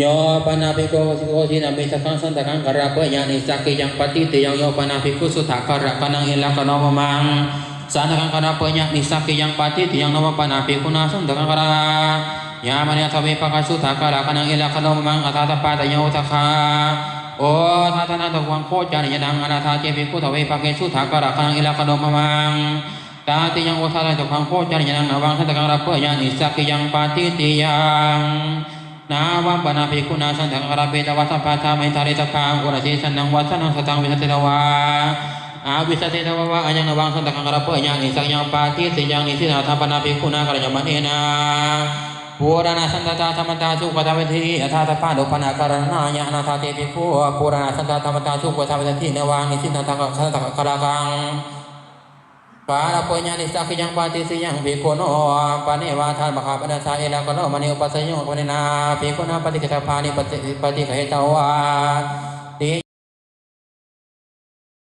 โยปนาภิกขุสิโกทินามิสักขังสันตะขังกระเปยานิสักกิยังปฏิติยังโยปนาภิกขุสุทธากระกนังเอลกนอมมังสันตังกระเปยานิสักกิยังปฏิติยังโนปนาภิกขุนาสันตังกระยามณีทวีปะกสุทธากระกนังเอลกนอมมังอัตตาปาตโยตะคาโอทัตนาตะวังโคจานิยนังอนาถาเจภิกขุทวีปะเกสุทธากระกนังเอลกนอมมังตาติยังโอทาราตพังโคจารยันนาวังสันตังรับเปยานิสักยังปาติติยัง นาวังปนาภิกุณาสันตกังรับเบตวัสสะปาทามิตาริตพังอุรสีสันนังวัสนังสตังวิสติตวาอาวิสติตวะอัญญนวังสันตังรับเปยานิสักยังปาติติยังนิสินาธาปนาภิกุณากรยมันเอนาปูรณาสันตตาธรรมตาสุขตาวิธีอัฏฐาตปาโดปนาการณายานาทาเตปิภูปูรณาสันตตาธรรมตาสุขตาวิธีนวังนิสินาทางสันตกรกัง ปาลปุญญานิสักยังปาติสิยังภิกขุโนปานิวาทานมหาปนัสสาเอลกโนมณิอุปัสสยงปนินาภิกขุนาปฏิกถาภานิปฏิปฏิกเหตวา